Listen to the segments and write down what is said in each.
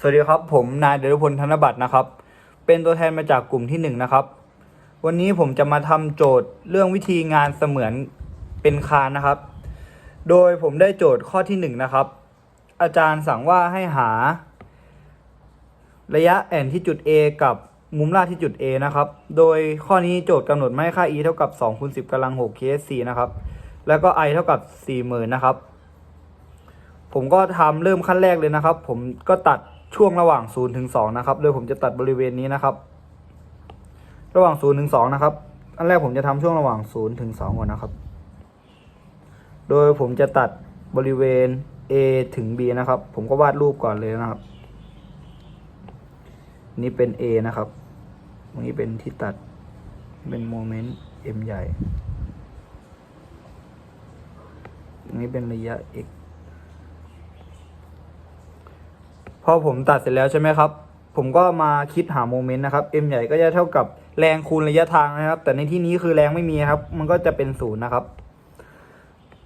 สวัสดีครับ ผมนายเดชพลธนบัตรนะครับ เป็นตัวแทนมาจากกลุ่มที่หนึ่งนะครับ วันนี้ผมจะมาทำโจทย์เรื่องวิธีงานเสมือนเป็นคานนะครับ โดยผมได้โจทย์ข้อที่หนึ่งนะครับ อาจารย์สั่งว่าให้หา ระยะแอนที่จุด A กับมุมลาดที่จุด A นะครับ โดยข้อนี้โจทย์กำหนดมาให้ค่า e เท่ากับ2คูณ10กำลัง6 ksc นะครับ แล้วก็ i เท่ากับ40,000นะครับ ผมก็ทำเริ่มขั้นแรกเลยนะครับ ผมก็ตัด ช่วงระหว่าง0ถึง2นะครับ โดยผมจะตัดบริเวณนี้นะครับ ระหว่าง0ถึง2นะครับ อันแรกผมจะทำช่วงระหว่าง0ถึง2ก่อนนะครับ โดยผมจะตัดบริเวณ A ถึง B นะครับ ผมก็วาดรูปก่อนเลยนะครับ นี่เป็น A นะครับตรงนี้เป็นที่ตัด เป็นโมเมนต์ M ใหญ่ตรงนี้เป็นระยะ x พ อผมตัดเสร็จแล้วใช่ไหมครับ ผมก็มาคิดหาโมเมนต์นะครับ m ใหญ่ก็จะเท่ากับแรงคูณระยะทางนะครับ แต่ในที่นี้คือแรงไม่มีครับ มันก็จะเป็นศูนย์นะครับ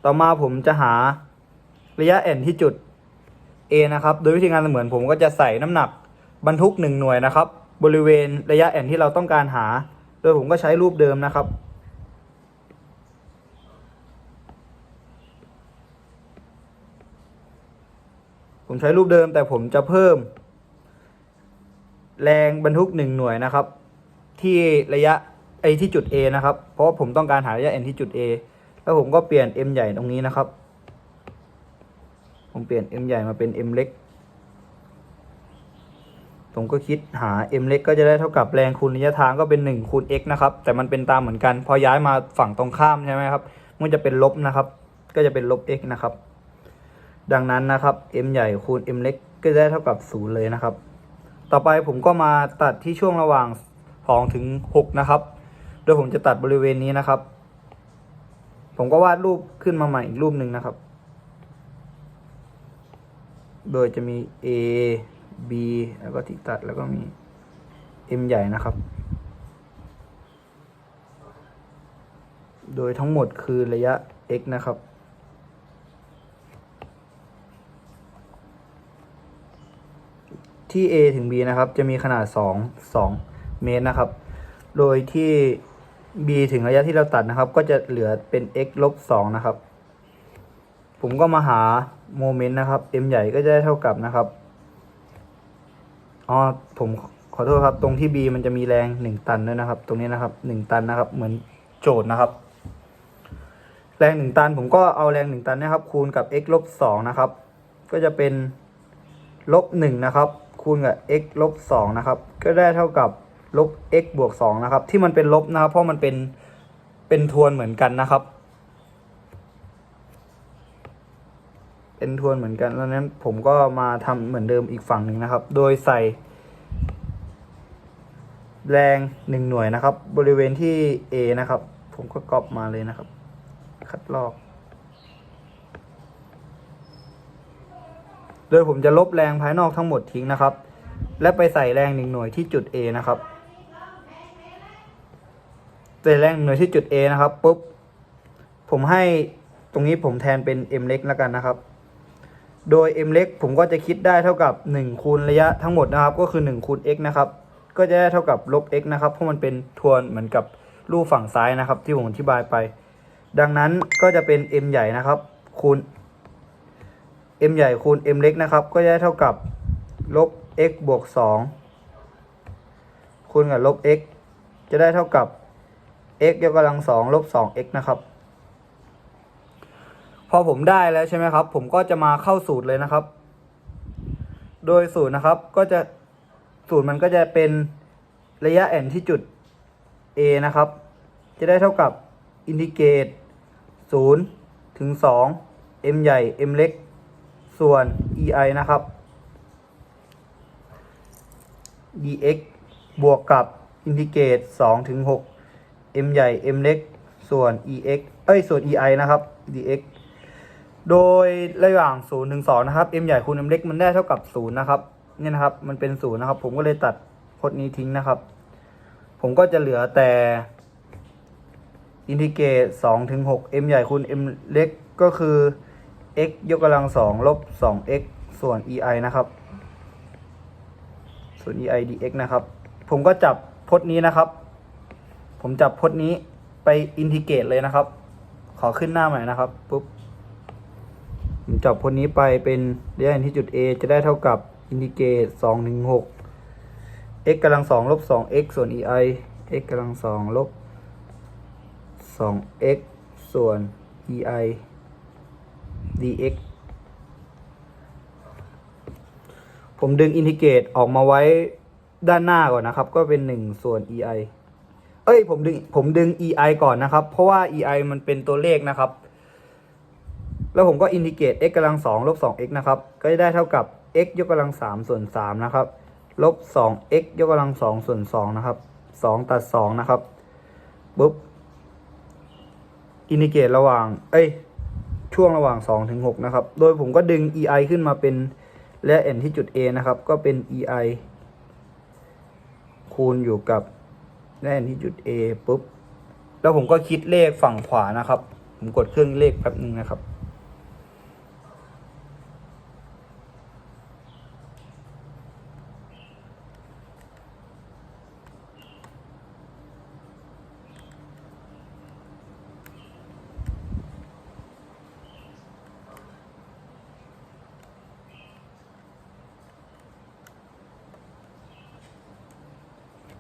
ต่อมาผมจะหาระยะ n ที่จุด A นะครับ โดยวิธีการเสมือนผมก็จะใส่น้ำหนักบรรทุกหนึ่งหน่วยนะครับ บริเวณระยะ n ที่เราต้องการหา โดยผมก็ใช้รูปเดิมนะครับ ผมใช้รูปเดิมแต่ผมจะเพิ่ม แรงบรรทุกหนึ่งหน่วยนะครับ ที่ระยะไอที่จุด A นะครับ เพราะผมต้องการหาระยะ n ที่จุด A แล้วผมก็เปลี่ยน m ใหญ่ตรงนี้นะครับ ผมเปลี่ยน m ใหญ่มาเป็น m เล็ก ผมก็คิดหา m เล็กก็จะได้เท่ากับแรงคูณระยะทางก็เป็น1คูณ x นะครับ แต่มันเป็นตามเหมือนกัน พอย้ายมาฝั่งตรงข้ามใช่ไหมครับ มันจะเป็นลบนะครับ ก็จะเป็นลบ x นะครับ ดังนั้นนะครับ m ใหญ่คูณ m เล็กก็ได้เท่ากับ 0 เลยนะครับ ต่อไปผมก็มาตัดที่ช่วงระหว่าง2ถึง6นะครับ โดยผมจะตัดบริเวณนี้นะครับ ผมก็วาดรูปขึ้นมาใหม่อีกรูปหนึ่งนะครับ โดยจะมี A B แล้วก็ที่ตัดแล้วก็มี M ใหญ่นะครับ โดยทั้งหมดคือระยะ x นะครับ ที่ A ถึง B นะครับ จะมีขนาด 2 2 เมตรนะครับ โดยที่ B ถึงระยะที่เราตัดนะครับ ก็จะเหลือเป็น x ลบ2นะครับ ผมก็มาหาโมเมนต์นะครับ m ใหญ่ก็จะได้เท่ากับนะครับ อ๋อ ผมขอโทษครับ ตรงที่ B มันจะมีแรง 1 ตันด้วยนะครับ ตรงนี้นะครับ 1 ตันนะครับ เหมือนโจทย์นะครับ แรง 1 ตัน ผมก็เอาแรง 1 ตันนะครับ คูณกับ x ลบ2นะครับ ก็จะเป็นลบ1นะครับ คูณกับ x ลบ2นะครับ ก็ได้เท่ากับลบ x บวก2นะครับ ที่มันเป็นลบนะครับ เพราะมันเป็นเป็นทวนเหมือนกันนะครับ เป็นทวนเหมือนกันแล้วนั้นผมก็มาทำเหมือนเดิมอีกฝั่งหนึ่งนะครับ โดยใส่ แรงหนึ่งหน่วยนะครับ บริเวณที่ A นะครับ ผมก็ก๊อปมาเลยนะครับ คัดลอก โดยผมจะลบแรงภายนอกทั้งหมดทิ้งนะครับ และไปใส่แรงหนึ่งหน่วยที่จุด A นะครับใส่แรงหนึ่งหน่วยที่จุด A นะครับปุ๊บผมให้ตรงนี้ผมแทนเป็น m เล็กแล้วกันนะครับ โดย m เล็กผมก็จะคิดได้เท่ากับ 1 คูณระยะทั้งหมดนะครับ ก็คือ 1 คูณ x นะครับ ก็จะได้เท่ากับลบ x นะครับ เพราะมันเป็นทวนเหมือนกับรูปฝั่งซ้ายนะครับ ที่ผมอธิบายไป ดังนั้นก็จะเป็น m ใหญ่นะครับ คูณ m ใหญ่คูณ m เล็กนะครับ ก็จะได้เท่ากับลบ x บวก 2 คูณกับลบ x จะได้เท่ากับ x ยกกำลังสองลบ 2x นะครับ พอผมได้แล้วใช่ไหมครับ ผมก็จะมาเข้าสูตรเลยนะครับ โดยสูตรนะครับก็จะสูตรมันก็จะเป็นระยะ n ที่จุด a นะครับ จะได้เท่ากับอินทิเกรต0ถึง 2 m ใหญ่ m เล็ก ส่วน ei นะครับ dx บวกกับอินทิเกรต2ถึง6 m ใหญ่ m เล็ก ส่วน ex เอ้ย ส่วน ei นะครับ dx โดยระหว่าง0ถึง2นะครับ m ใหญ่คูณ m เล็กมันได้เท่ากับ0นะครับ เนี่ยนะครับ มันเป็น0นะครับ ผมก็เลยตัดพจน์นี้ทิ้งนะครับ ผมก็จะเหลือแต่อินทิเกรต2ถึง6 m ใหญ่คูณ m เล็กก็คือ x ยกกำลัง2ลบ 2x ส่วน ei นะครับ ส่วน ei dx นะครับ ผมก็จับพจน์นี้นะครับ ผมจับพจน์นี้ไปอินทิเกรตเลยนะครับ ขอขึ้นหน้าใหม่นะครับปุ๊บผมจับพจน์นี้ไปเป็นเรียนที่จุด a จะได้เท่ากับอินทิเกรตสองถึงหก x กำลังสองลบสอง x ส่วน ei x กำลังสองลบสอง x ส่วน ei dx ผมดึงอินทิเกรตออกมาไว้ด้านหน้าก่อนนะครับ ก็เป็นหนึ่งส่วน ei เอ้ยผมดึงผมดึง ei ก่อนนะครับ เพราะว่า ei มันเป็นตัวเลขนะครับ แล้วผมก็อินทิเกรต x กำลังสองลบสอง x นะครับ ก็จะได้เท่ากับ x ยกกำลังสามส่วนสามนะครับลบสอง x ยกกำลังสองส่วนสองนะครับสองตัดสองนะครับปุ๊บอินทิเกรตระหว่าง เอ้ย ช่วงระหว่างสองถึงหกนะครับ โดยผมก็ดึง ei ขึ้นมาเป็นและ n ที่จุด a นะครับ ก็เป็น ei คูณอยู่กับและ n ที่จุด a ปุ๊บ แล้วผมก็คิดเลขฝั่งขวานะครับ ผมกดเครื่องเลขแป๊บนึงนะครับ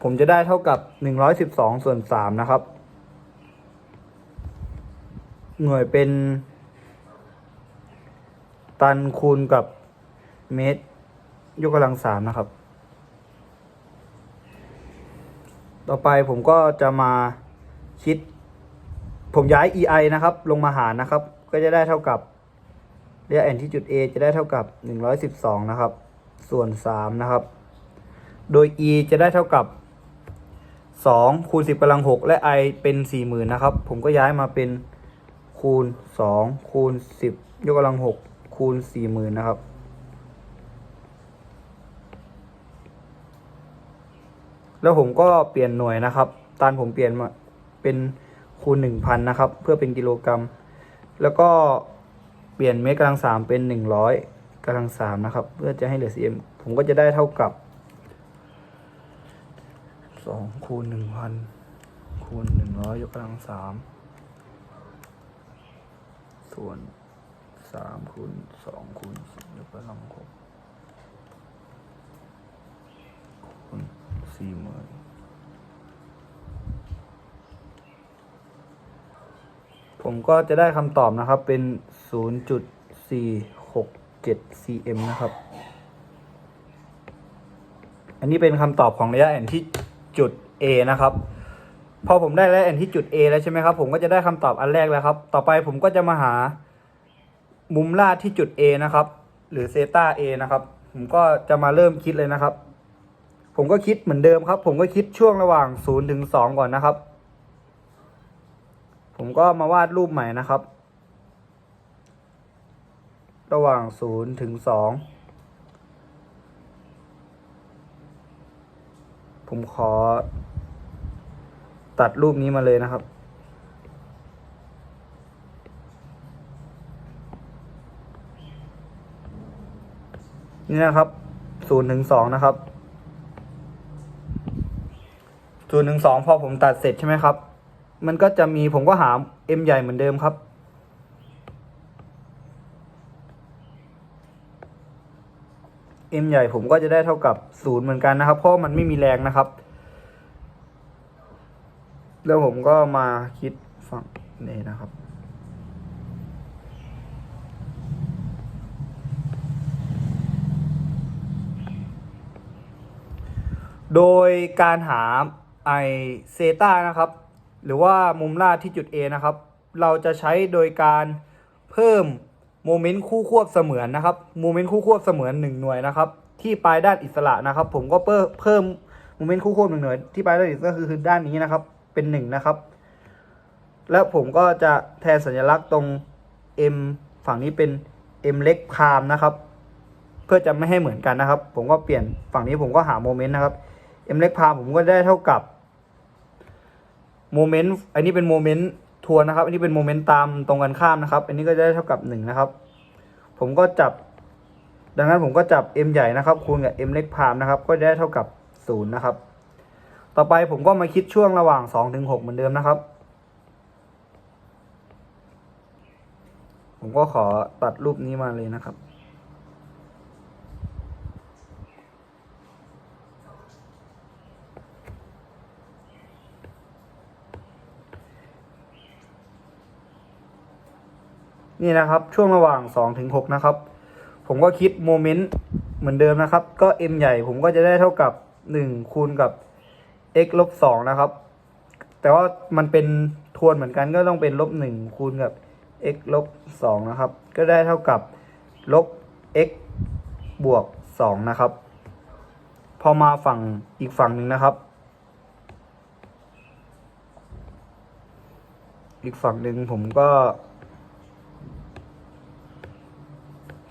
ผมจะได้เท่ากับหนึ่งร้อยสิบสองส่วนสามนะครับ หน่วยเป็น ตันคูณกับเมตร ยกกำลังสามนะครับ ต่อไปผมก็จะมาคิด ผมย้าย ei นะครับ ลงมาหารนะครับ ก็จะได้เท่ากับเรียก n ที่จุด a จะได้เท่ากับหนึ่งร้อยสิบสองนะครับ ส่วนสามนะครับ โดย e จะได้เท่ากับ สองคูณสิบกำลังหกและ i เป็นสี่หมื่นนะครับ ผมก็ย้ายมาเป็นคูณสองคูณสิบยกกำลังหกคูณสี่หมื่นนะครับ แล้วผมก็เปลี่ยนหน่วยนะครับ ตานผมเปลี่ยนมาเป็นคูณหนึ่งพันนะครับ เพื่อเป็นกิโลกรัม แล้วก็เปลี่ยนเมตรกำลังสามเป็นหนึ่งร้อยกำลังสามนะครับ เพื่อจะให้เหลือ cm ผมก็จะได้เท่ากับ สองคูณหนึ่งพันคูณหนึ่งร้อยยกกำลังสามส่วนสามคูณสองคูณสิบยกกำลังหกคูณสี่หมื่นผมก็จะได้คำตอบนะครับเป็นศูนย์จุดสี่หกเจ็ด cm นะครับ อันนี้เป็นคำตอบของระยะแอนที่ จุด A นะครับ พอผมได้ระยะแอนที่จุด A แล้วใช่ไหมครับ ผมก็จะได้คำตอบอันแรกแล้วครับ ต่อไปผมก็จะมาหามุมลาดที่จุด A นะครับ หรือเซตา A นะครับ ผมก็จะมาเริ่มคิดเลยนะครับ ผมก็คิดเหมือนเดิมครับ ผมก็คิดช่วงระหว่าง0ถึง2ก่อนนะครับ ผมก็มาวาดรูปใหม่นะครับ ระหว่าง0ถึง2 ผมขอ ตัดรูปนี้มาเลยนะครับ นี่นะครับศูนย์ถึงสองนะครับศูนย์ถึงสองพอผมตัดเสร็จใช่ไหมครับ มันก็จะมีผมก็หา m ใหญ่เหมือนเดิมครับ m ใหญ่ผมก็จะได้เท่ากับศูนย์เหมือนกันนะครับ เพราะมันไม่มีแรงนะครับ แล้วผมก็มาคิดฝั่งนี้นะครับโดยการหาไอเซตานะครับ หรือว่ามุมลาดที่จุด A นะครับ เราจะใช้โดยการเพิ่ม โมเมนต์คู่ควบเสมือนนะครับโมเมนต์คู่ควบเสมือนหนึ่งหน่วยนะครับ ที่ปลายด้านอิสระนะครับ ผมก็เพิ่มเพิ่มโมเมนต์คู่ควบหนึ่งหน่วยที่ปลายด้านอิสระก็คือด้านนี้นะครับ เป็นหนึ่งนะครับ แล้วผมก็จะแทนสัญลักษณ์ตรง M ฝั่งนี้เป็น M เล็กพามนะครับ เพื่อจะไม่ให้เหมือนกันนะครับ ผมก็เปลี่ยนฝั่งนี้ผมก็หาโมเมนต์นะครับ M เล็กพามผมก็ได้เท่ากับโมเมนต์อันนี้เป็นโมเมนต์ ทวนนะครับ อันนี้เป็นโมเมนต์ตามตรงกันข้ามนะครับ อันนี้ก็จะได้เท่ากับหนึ่งนะครับ ผมก็จับ ดังนั้นผมก็จับ m ใหญ่นะครับ คูณกับ m เล็กพามนะครับ ก็จะได้เท่ากับศูนย์นะครับ ต่อไปผมก็มาคิดช่วงระหว่าง2ถึง6เหมือนเดิมนะครับ ผมก็ขอตัดรูปนี้มาเลยนะครับ นี่นะครับ ช่วงระหว่าง2ถึง6นะครับ ผมก็คิดโมเมนต์เหมือนเดิมนะครับ ก็ m ใหญ่ผมก็จะได้เท่ากับ 1 คูณกับ x ลบ2นะครับ แต่ว่ามันเป็นทวนเหมือนกันก็ต้องเป็นลบ1คูณกับ x ลบ2นะครับ ก็ได้เท่ากับลบ x บวก2นะครับ พอมาฝั่งอีกฝั่งหนึ่งนะครับ อีกฝั่งหนึ่งผมก็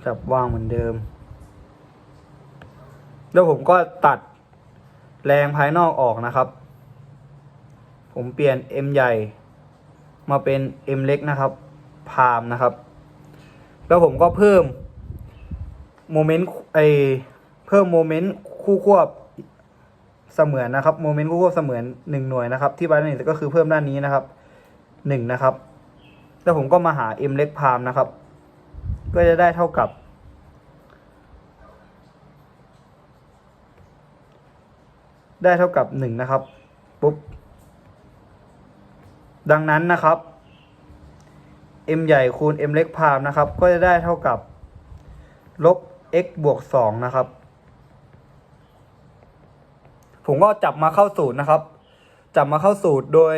จับวางเหมือนเดิม แล้วผมก็ตัดแรงภายนอกออกนะครับ ผมเปลี่ยน M ใหญ่ มาเป็น M เล็กนะครับพามนะครับ แล้วผมก็เพิ่มโมเมนต์ไอเพิ่มโมเมนต์คู่ควบเสมือนนะครับโมเมนต์คู่ควบเสมือนหนึ่งหน่วยนะครับ ที่บ้านนี่ก็คือเพิ่มด้านนี้นะครับหนึ่งนะครับ แล้วผมก็มาหา M เล็กพามนะครับ ก็จะได้เท่ากับ ได้เท่ากับหนึ่งนะครับ ปุ๊บ ดังนั้นนะครับ m ใหญ่คูณ m เล็กพามนะครับ ก็จะได้เท่ากับ ลบ x บวกสองนะครับ ผมก็จับมาเข้าสูตรนะครับ จับมาเข้าสูตรโดย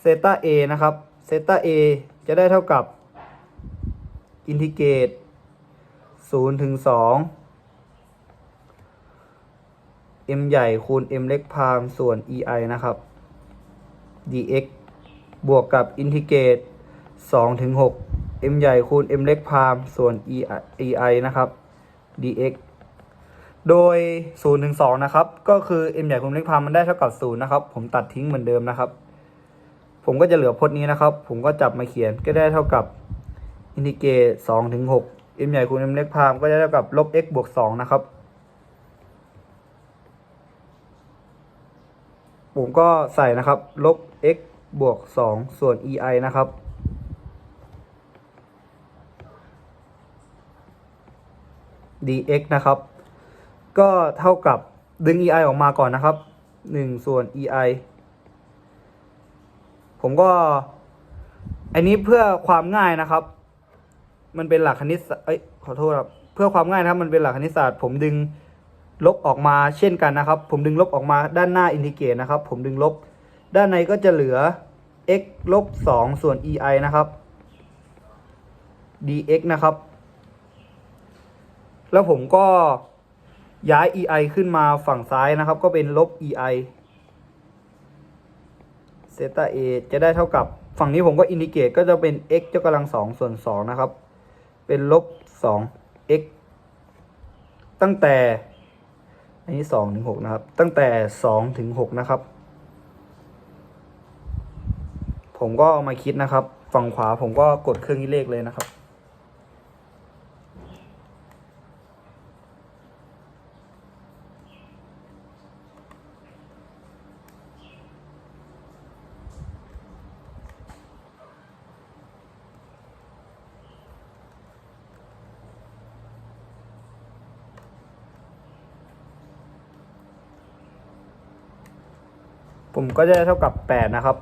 เซต้า a นะครับเซต้า a จะได้เท่ากับ อินทิเกรต0ถึง2 m ใหญ่คูณ m เล็กพามส่วน ei นะครับ dx บวกกับอินทิเกรต2ถึง6 m ใหญ่คูณ m เล็กพามส่วน ei นะครับ dx โดย0ถึง2นะครับ ก็คือ m ใหญ่คูณ m เล็กพามมันได้เท่ากับ0นะครับ ผมตัดทิ้งเหมือนเดิมนะครับ ผมก็จะเหลือพจน์นี้นะครับ ผมก็จับมาเขียนก็ได้เท่ากับ อินทิเกรต2ถึง6 m ใหญ่คูณ m เล็กพามก็จะเท่ากับลบ x บวก2นะครับ ผมก็ใส่นะครับลบ x บวก2ส่วน ei นะครับ dx นะครับ ก็เท่ากับดึง ei ออกมาก่อนนะครับ 1 ส่วน ei ผมก็ อันนี้เพื่อความง่ายนะครับ มันเป็นหลักคณิตศาสตร์เอ้ยขอโทษครับเพื่อความง่ายนะครับมันเป็นหลักคณิตศาสตร์ ผมดึงลบออกมาเช่นกันนะครับ ผมดึงลบออกมาด้านหน้าอินทิเกรตนะครับ ผมดึงลบ ด้านในก็จะเหลือ x ลบ2ส่วน ei นะครับ dx นะครับ แล้วผมก็ย้าย ei ขึ้นมาฝั่งซ้ายนะครับ ก็เป็นลบ ei เซตา a จะได้เท่ากับฝั่งนี้ผมก็อินทิเกรตก็จะเป็น x ยกกำลังสองส่วนสองนะครับ เป็นลบสอง x ตั้งแต่ อันนี้สองถึงหกนะครับ ตั้งแต่สองถึงหกนะครับ ผมก็เอามาคิดนะครับ ฝั่งขวาผมก็กดเครื่องคิดเลขเลยนะครับ ก็จะได้เท่ากับแปดนะครับ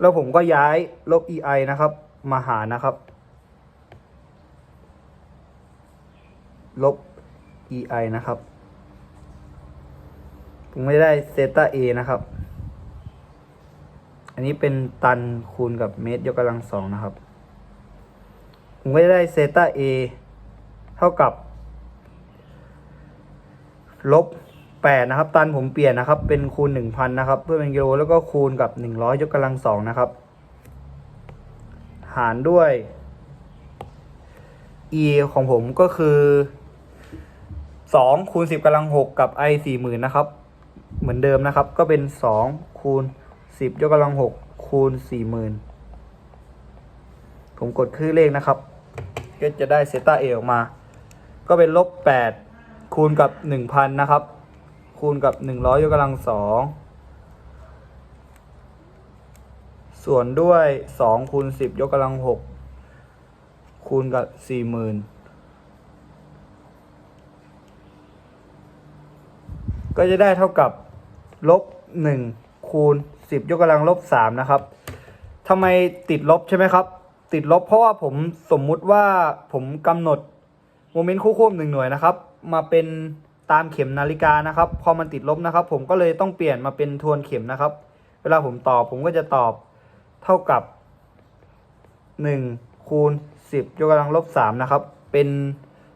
แล้วผมก็ย้ายลบ ei นะครับ มาหารนะครับ ลบ ei นะครับ ผมไม่ได้เซต้า a นะครับ อันนี้เป็นตันคูณกับเมตรยกกำลังสองนะครับ ผมก็จะได้เซต้า a เท่ากับ ลบ แปดนะครับ ตันผมเปลี่ยนนะครับ เป็นคูณหนึ่งพันนะครับ เพื่อเป็นกิโลแล้วก็คูณกับหนึ่งร้อยยกกำลังสองนะครับ หารด้วย e ของผมก็คือสองคูณสิบกำลังหกกับ i สี่หมื่นนะครับ เหมือนเดิมนะครับ ก็เป็นสองคูณสิบยกกำลังหกคูณสี่หมื่นผมกดคือเลขนะครับ ก็จะได้เซต้าเอออกมา ก็เป็นลบแปดคูณกับหนึ่งพันนะครับ คูณกับหนึ่งร้อยยกกำลังสองส่วนด้วยสองคูณสิบยกกำลังหกคูณกับสี่หมื่นก็จะได้เท่ากับลบหนึ่งคูณสิบยกกำลังลบสามนะครับทำไมติดลบใช่ไหมครับ ติดลบเพราะว่าผมสมมุติว่าผมกำหนดโมเมนต์คู่ควบหนึ่งหน่วยนะครับ มาเป็น ตามเข็มนาฬิกานะครับ พอมันติดลบนะครับ ผมก็เลยต้องเปลี่ยนมาเป็นทวนเข็มนะครับ เวลาผมตอบผมก็จะตอบเท่ากับหนึ่งคูณสิบยกกำลังลบสามนะครับ เป็น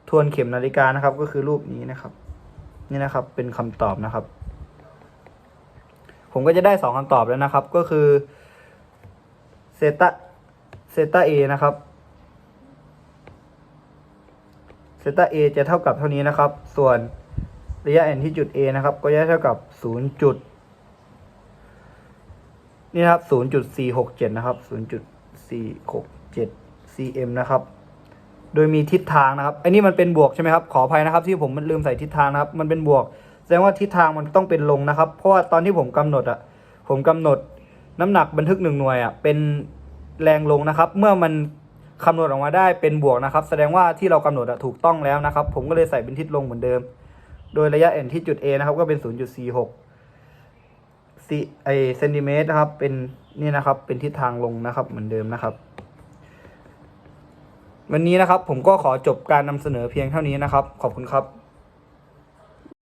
ทวนเข็มนาฬิกานะครับ ก็คือรูปนี้นะครับ นี่นะครับเป็นคำตอบนะครับ ผมก็จะได้สองคำตอบแล้วนะครับ ก็คือเซตาเซตาเอนะครับเซตา a จะเท่ากับเท่านี้นะครับ ส่วน ระยะ n ที่จุด a นะครับ ก็จะเท่ากับ0จุดนี่นะครับ0.467นะครับ0.467 cm นะครับ โดยมีทิศทางนะครับอันนี้มันเป็นบวกใช่ไหมครับ ขออภัยนะครับที่ผมมันลืมใส่ทิศทางนะครับ มันเป็นบวก แสดงว่าทิศทางมันต้องเป็นลงนะครับ เพราะว่าตอนที่ผมกำหนดอะผมกำหนดน้ำหนักบันทึกหนึ่งหน่วยอะเป็นแรงลงนะครับ เมื่อมันคำนวณออกมาได้เป็นบวกนะครับ แสดงว่าที่เรากำหนดอะถูกต้องแล้วนะครับ ผมก็เลยใส่เป็นทิศลงเหมือนเดิม โดยระยะแอนที่จุด A นะครับ ก็เป็น 0.46ซีไอเซนติเมตรนะครับ เป็นนี่นะครับ เป็นทิศทางลงนะครับ เหมือนเดิมนะครับ วันนี้นะครับผมก็ขอจบการนำเสนอเพียงเท่านี้นะครับ ขอบคุณครับ